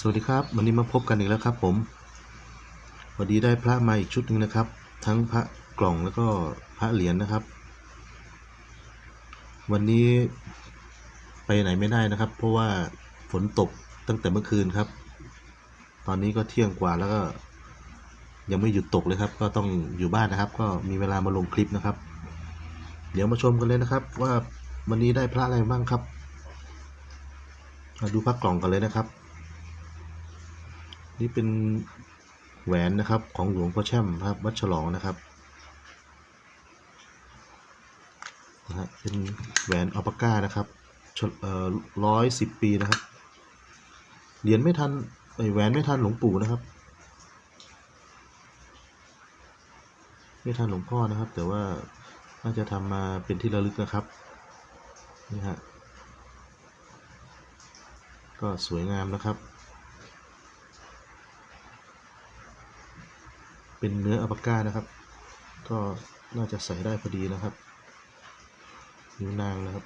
สวัสดีครับ วันนี้มาพบกันอีกแล้วครับผมวันนี้ได้พระมาอีกชุดหนึ่งนะครับ ทั้งพระกล่องแล้วก็พระเหรียญนะครับ วันนี้ไปไหนไม่ได้นะครับ เพราะว่าฝนตกตั้งแต่เมื่อคืนครับ ตอนนี้ก็เที่ยงกว่าแล้วก็ ยังไม่หยุดตกเลยครับ ก็ต้องอยู่บ้านนะครับ ก็มีเวลามาลงคลิปนะครับ เดี๋ยวมาชมกันเลยนะครับ ว่าวันนี้ได้พระอะไรบ้างครับมาดูพระกล่องกันเลยนะครับ นี่เป็นแหวนนะครับของหลวงพ่อแช่มครับวัดฉลองนะครับนะฮะเป็นแหวนอัลปาก้านะครับร้อยสิบปีนะครับเหรียญไม่ทันเอ้ยแหวนไม่ทันหลวงปู่นะครับ ไม่ทันหลวงพ่อนะครับ แต่ว่าน่าจะทำมาเป็นที่ระลึกนะครับนี่ฮะก็สวยงามนะครับ เป็นเนื้ออัลปาก้านะครับ ก็น่าจะใส่ได้พอดีนะครับ นิ้วนางนะครับ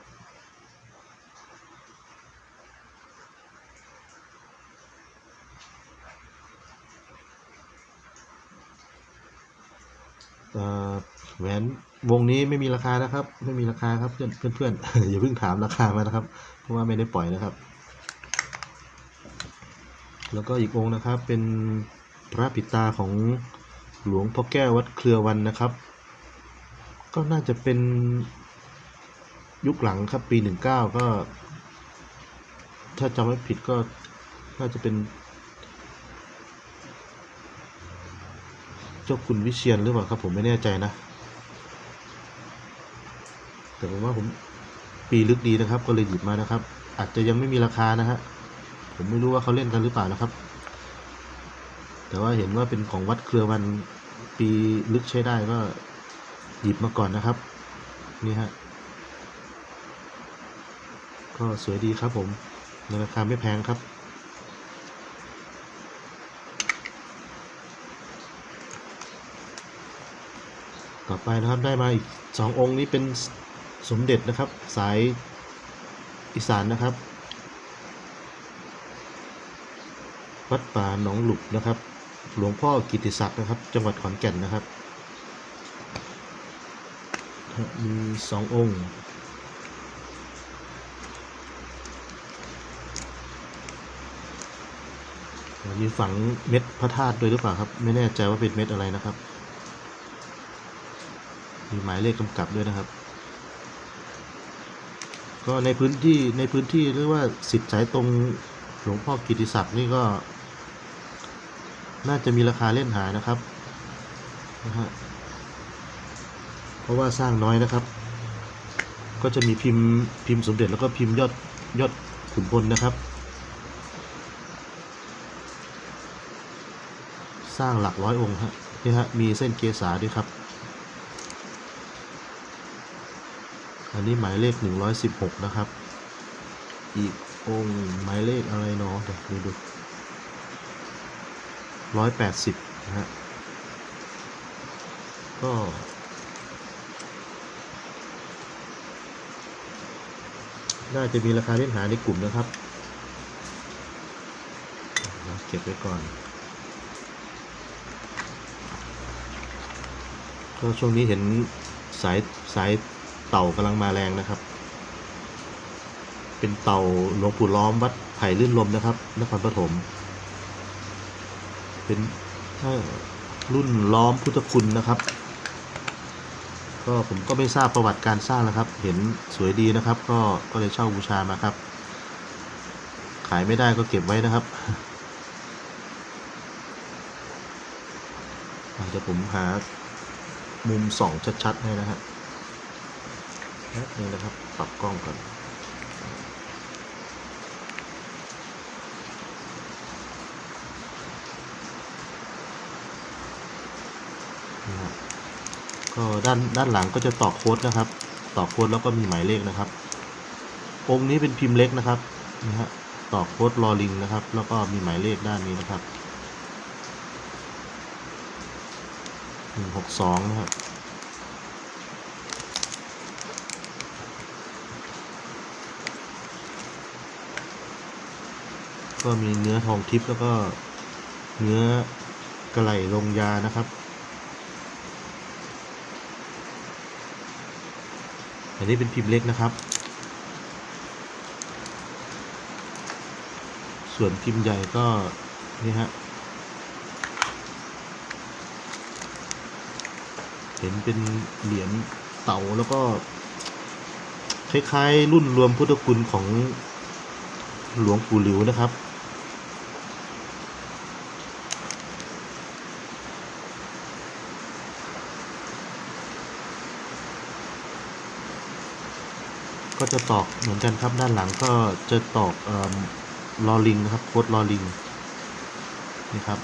แหวนวงนี้ไม่มีราคานะครับ ไม่มีราคาครับเพื่อนเพื่อนๆอย่าเพิ่งถามราคามานะครับ เพราะว่าไม่ได้ปล่อยนะครับ แล้วก็อีกองนะครับเป็นพระปิดตาของ หลวงพ่อแก้ววัดเครือวันนะครับ ก็น่าจะเป็นยุคหลังครับปี19ก็ ถ้าจำไม่ผิดก็น่าจะเป็น เจ้าคุณวิเชียนหรือเปล่าครับ ผมไม่แน่ใจนะ แต่ผมว่าผมปีลึกดีนะครับ ก็เลยหยิบมานะครับ อาจจะยังไม่มีราคานะฮะผมไม่รู้ว่าเขาเล่นกันหรือเปล่านะครับ แต่ว่าเห็นว่าเป็นของวัดเครือวันปีลึกใช้ได้ก็หยิบมาก่อนนะครับ นี่ฮะ ก็สวยดีครับผมในราคาไม่แพงครับ ต่อไปนะครับได้มาอีกสององค์นี้เป็นสมเด็จนะครับ สายอีสานนะครับ วัดป่าหนองหลุกนะครับ หลวงพ่อกิติศักดิ์นะครับ จังหวัดขอนแก่นนะครับมีสององค์ มีฝังเม็ดพระธาตุด้วยหรือเปล่าครับ ไม่แน่ใจว่าเป็นเม็ดอะไรนะครับ มีหมายเลขกำกับด้วยนะครับ ก็ในพื้นที่ในพื้นที่เรียกว่าสิทธิ์สายตรงหลวงพ่อกิติศักดิ์นี่ก็ น่าจะมีราคาเล่นหายนะครับนะฮะเพราะว่าสร้างน้อยนะครับ ก็จะมีพิมพ์พิมพ์สมเด็จแล้วก็พิมพ์ยอดยอดขุนพลนะครับ สร้างหลักร้อยองค์ฮะนี่ฮะมีเส้นเกษาด้วยครับ อันนี้หมายเลข 116 นะครับ อีกองค์หมายเลขอะไรเนาะเดี๋ยวดูดู ร้อยแปดสิบนะฮะ ก็ น่าจะมีราคาเล่นหาในกลุ่มนะครับเราเก็บไว้ก่อนก็ช่วงนี้เห็นสายสายเต่ากำลังมาแรงนะครับ เป็นเต่าหลวงปู่ล้อมวัดไผ่ลื่นลมนะครับ นครปฐม เป็นรุ่นล้อมพุทธคุณนะครับ ก็ผมก็ไม่ทราบประวัติการสร้างนะครับ เห็นสวยดีนะครับ ก็ก็เลยเช่าบูชามาครับ ขายไม่ได้ก็เก็บไว้นะครับอะเดี๋ยวผมหามุมสองชัดๆให้นะฮะนึงนะครับ ปรับกล้องก่อน นะฮะ ก็ด้านด้านหลังก็จะตอกโค้ดนะครับ ตอกโค้ดแล้วก็มีหมายเลขนะครับ องค์นี้เป็นพิมพ์เล็กนะครับนะฮะตอกโค้ดลอลิงนะครับ แล้วก็มีหมายเลขด้านนี้นะครับหนึ่งหกสองนะครับก็มีเนื้อทองทิพย์แล้วก็เนื้อกระไหลลงยานะครับ อันนี้เป็นพิมพ์เล็กนะครับ ส่วนพิมพ์ใหญ่ก็ นี่ฮะ เห็นเป็นเหรียญเต่าแล้วก็ คล้าย ๆ รุ่นรวมพุทธคุณของหลวงปู่หลิวนะครับ ก็จะตอกเหมือนกันครับด้านหลังก็จะตอกเอลอลิงนะครับโค้ดลอลิงนี่ครับ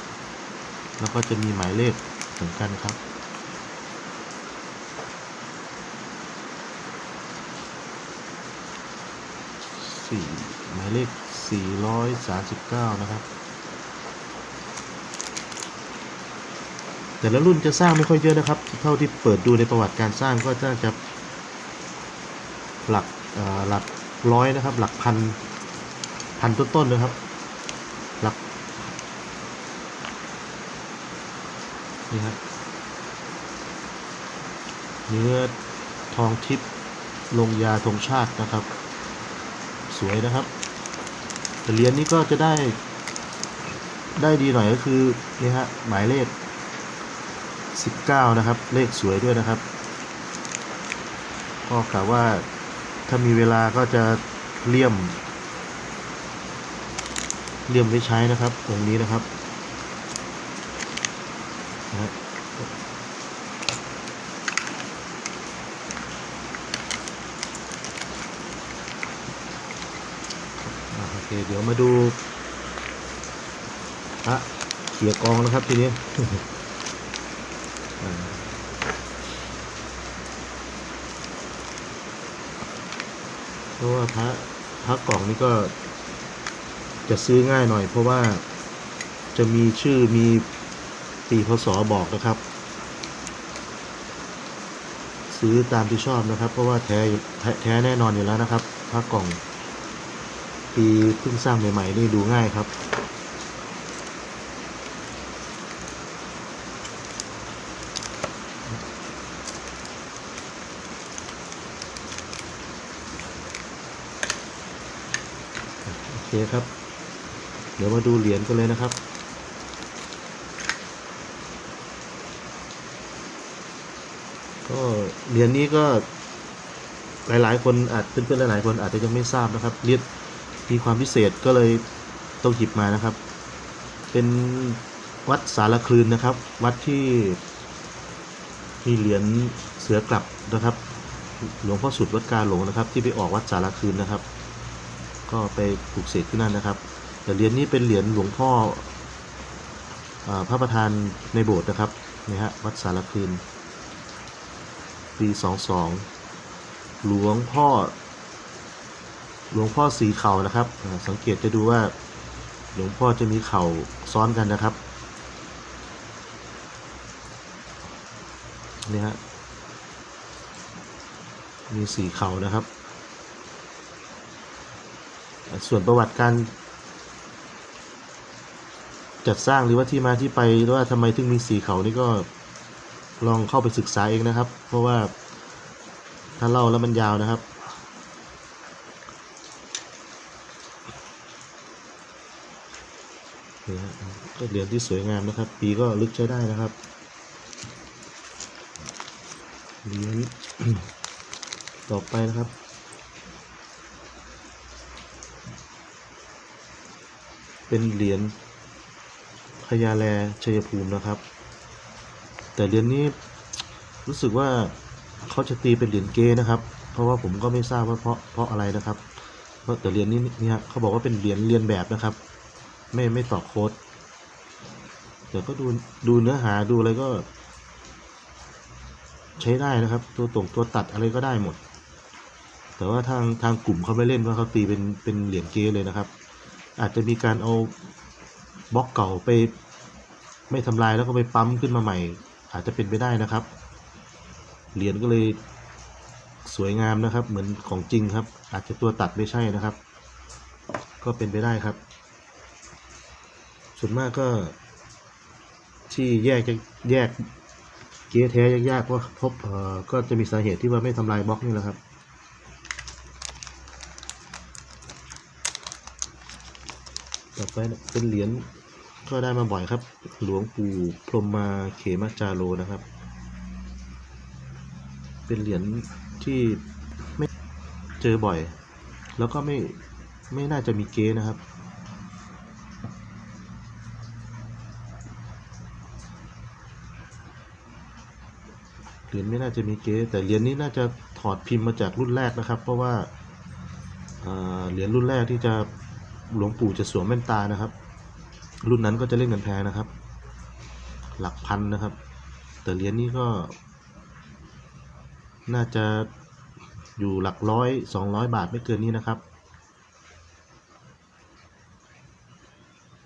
แล้วก็จะมีหมายเลขเหมือนกันครับสี่หมายเลขสี่ร้อยสามสิบเก้านะครับ แต่ละรุ่นจะสร้างไม่ค่อยเยอะนะครับ เท่าที่เปิดดูในประวัติการสร้างก็จะจะหลัก หลักร้อยนะครับ หลักพันพันต้นๆนะครับ หลักนี่ครับเนื้อทองทิพย์ลงยาธงชาตินะครับ สวยนะครับแต่เหรียญนี้ก็จะได้ ได้ดีหน่อยก็คือนี่ฮะหมายเลข 19 นะครับ เลขสวยด้วยนะครับ ก็กล่าวว่า ถ้ามีเวลาก็จะเลี่ยม เลี่ยมไว้ใช้นะครับ ตรงนี้นะครับนะโอเค เดี๋ยวมาดูพระเขียกองนะครับทีนี้ อ่าเพ ราะว่าพระพระกล่องนี่ก็จะซื้อง่ายหน่อย เพราะว่าจะมีชื่อมีปีพศบอกนะครับ ซื้อตามที่ชอบนะครับ เพราะว่าแท้แท้แท้แน่นอนอยู่แล้วนะครับพระกล่อง ปีเพิ่งสร้างใหม่ๆนี่ดูง่ายครับ คครับ เดี๋ยวมาดูเหรียญกันเลยนะครับ ก็เหรียญนี้ก็หลาย ๆ คนอาจเพื่อนๆหลาย ๆ คนอาจจะยังไม่ทราบนะครับเรียญมีความพิเศษก็เลยต้องหยิบมานะครับ เป็นวัดสารคลืนนะครับ วัดที่มีเหรียญเสือกลับนะครับ หลวงพ่อสุดวัดกาหลงนะครับ ที่ไปออกวัดสารคืนนะครับ ก็ไปปลูกเสกที่นั่นนะครับแต่เหรียญนี้เป็นเหรียญหลวงพ่ออาพระประธานในโบสถ์นะครับนี่ฮะวัดสารคืนปี 22 หลวงพ่อ หลวงพ่อสีเข่านะครับ สังเกตจะดูว่าหลวงพ่อจะมีเข่าซ้อนกันนะครับนี่ฮะมีสีเข่านะครับ ส่วนประวัติการจัดสร้างหรือว่าที่มาที่ไปหรือว่าทำไมถึงมีสีเขานี่ก็ลองเข้าไปศึกษาเองนะครับ เพราะว่าถ้าเล่าแล้วมันยาวนะครับนี่ฮะก็เหรียญที่สวยงามนะครับ ปีก็ลึกใช้ได้นะครับเหรียญต่อไปนะครับ เป็นเหรียญพญาแลชัยภูมินะครับ แต่เหรียญนี้รู้สึกว่าเขาจะตีเป็นเหรียญเกนะครับ เพราะว่าผมก็ไม่ทราบว่าเพราะเพราะอะไรนะครับ เพราะแต่เหรียญนี้เนี่ยเขาบอกว่าเป็นเหรียญเรียนแบบนะครับ ไม่ไม่ต่อโค้ดแต่ก็ดูดูเนื้อหาดูอะไรก็ ใช้ได้นะครับ ตัวตรงตัวตัดอะไรก็ได้หมด แต่ว่าทางทางกลุ่มเขาไม่เล่นว่าเขาตีเป็นเป็นเหรียญเกเลยนะครับ อาจจะมีการเอาบล็อกเก่าไปไม่ทำลายแล้วก็ไปปั๊มขึ้นมาใหม่ อาจจะเป็นไปได้นะครับ เหรียญก็เลยสวยงามนะครับ เหมือนของจริงครับ อาจจะตัวตัดไม่ใช่นะครับ ก็เป็นไปได้ครับ ส่วนมากก็ ที่แยกแยกเก๊แท้ยากๆว่าพบก็จะมีสาเหตุที่ว่าไม่ทำลายบล็อกนี่แหละครับ ต่อไปเป็นเหรียญก็ได้มาบ่อยครับ หลวงปู่พรหมมาเขมาจาโรนะครับ เป็นเหรียญที่ไม่เจอบ่อย แล้วก็ไม่ไม่น่าจะมีเก๊นะครับเหรียญไม่น่าจะมีเก๊แต่เหรียญนี้น่าจะถอดพิมพ์มาจากรุ่นแรกนะครับ เพราะว่าเหรียญรุ่นแรกที่จะ หลวงปู่จะสวมแว่นตานะครับ รุ่นนั้นก็จะเล่นกันแพงนะครับ หลักพันนะครับ แต่เหรียญนี้ก็ น่าจะอยู่หลักร้อยสองร้อยบาทไม่เกินนี้นะครับ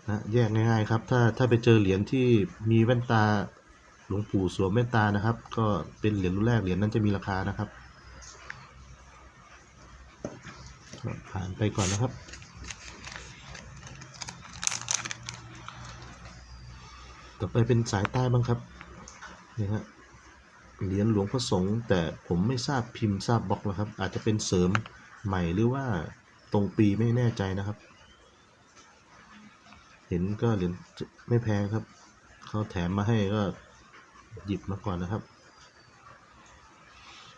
นะแยกง่ายๆครับ ถ้าถ้าไปเจอเหรียญที่มีแว่นตาหลวงปู่สวมแว่นตานะครับ ก็เป็นเหรียญรุ่นแรกเหรียญนั้นจะมีราคานะครับผ่านไปก่อนนะครับ ต่อไปเป็นสายใต้บ้างครับนี่ฮะเหรียญหลวงพ่อสงฆ์แต่ผมไม่ทราบพิมพ์ทราบบล็อกนะครับ อาจจะเป็นเสริมใหม่หรือว่าตรงปีไม่แน่ใจนะครับ เห็นก็เหรียญไม่แพงครับเขาแถมมาให้ก็หยิบมาก่อนนะครับ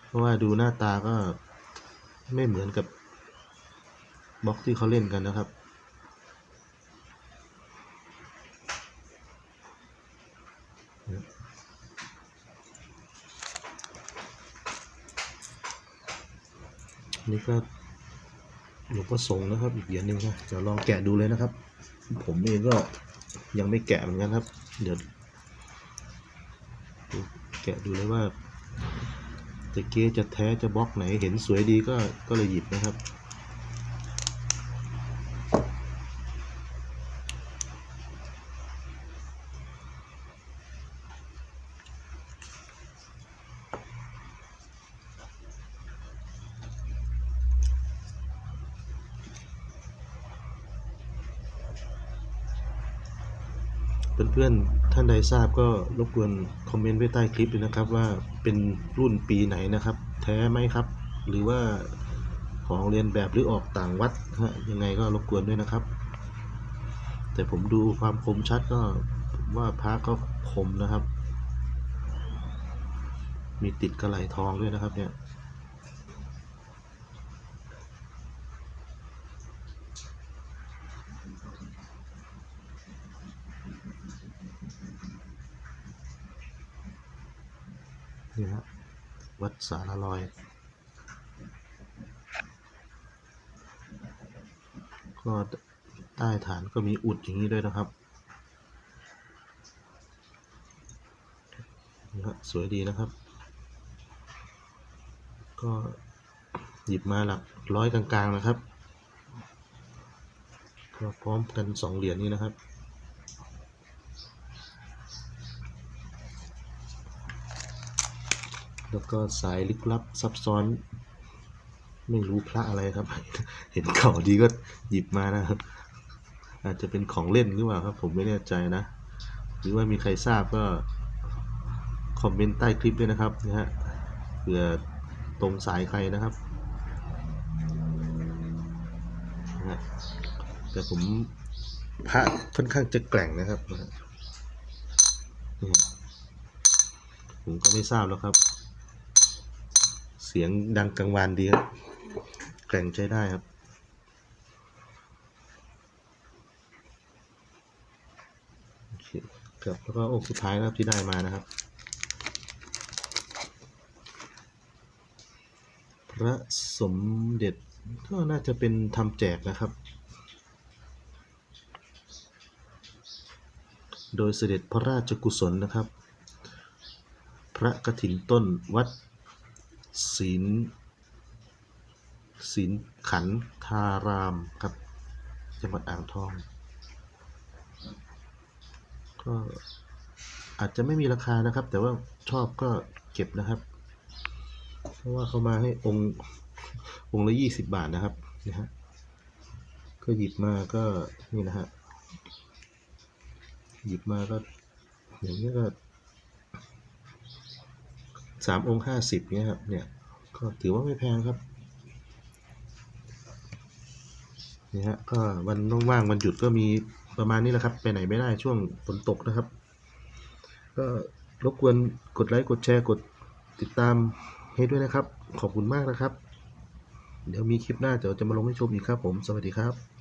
เพราะว่าดูหน้าตาก็ไม่เหมือนกับบล็อกที่เขาเล่นกันนะครับ ก็หลวงพ่อสงนะครับ อีกเหรียญหนึ่งนะเดี๋ยวลองแกะดูเลยนะครับ ผมเองก็ยังไม่แกะเหมือนกันครับ เดี๋ยวแกะดูเลยว่าจะเก๊จะแท้จะบล็อกไหนเห็นสวยดีก็ก็เลยหยิบนะครับ เพื่อนๆ ทราบก็รบกวนคอมเมนต์ไว้ใต้คลิปด้วยนะครับ ว่าเป็นรุ่นปีไหนนะครับ แท้ไหมครับ หรือว่าของเรียนแบบหรือออกต่างวัดฮะยังไงก็รบกวนด้วยนะครับ แต่ผมดูความคมชัดก็ว่าพระก็คมนะครับ มีติดกระไหลทองด้วยนะครับเนี่ย นี่ฮะวัดสารลอย ก็ใต้ฐานก็มีอุดอย่างนี้ด้วยนะครับนี่ฮะสวยดีนะครับ ก็หยิบมาหลักร้อยกลางๆนะครับก็พร้อมกันสองเหรียญนี้นะครับ แล้วก็สายลึกลับซับซ้อน ไม่รู้พระอะไรครับ เห็นเข่าดีก็หยิบมานะครับ อาจจะเป็นของเล่นหรือเปล่าครับ ผมไม่แน่ใจนะ หรือว่ามีใครทราบก็ คอมเมนต์ใต้คลิปด้วยนะครับนะฮะเผื่อตรงสายใครนะครับนะฮะแต่ผมพระค่อนข้างจะแกร่งนะครับนะฮะนี่ฮะผมก็ไม่ทราบแล้วครับ สียงดังกังวานดีครับแกร่งใช้ได้ครับกับแล้วก็องค์สุดท้ายนะครับที่ได้มานะครับ พระสมเด็จก็น่าจะเป็นทำแจกนะครับ โดยเสด็จพระราชกุศลนะครับ พระกฐินต้นวัด ศีลศีลขันธารามครับจังหวัดอ่างทอง ก็อาจจะไม่มีราคานะครับ แต่ว่าชอบก็เก็บนะครับ เพราะว่าเขามาให้องค์องค์ละยี่สิบบาทนะครับนะฮะก็หยิบมาก็นี่นะฮะหยิบมาก็อย่างนี้ก็ สามองค์ห้าสิบเนี้ยครับเนี่ยก็ถือว่าไม่แพงครับนี่ฮะก็วันว่างๆวันหยุดก็มีประมาณนี้แหละครับ ไปไหนไม่ได้ช่วงฝนตกนะครับ ก็รบกวนกดไลค์กดแชร์กดติดตามให้ด้วยนะครับ ขอบคุณมากนะครับ เดี๋ยวมีคลิปหน้าเดี๋ยวจะมาลงให้ชมอีกครับผม สวัสดีครับ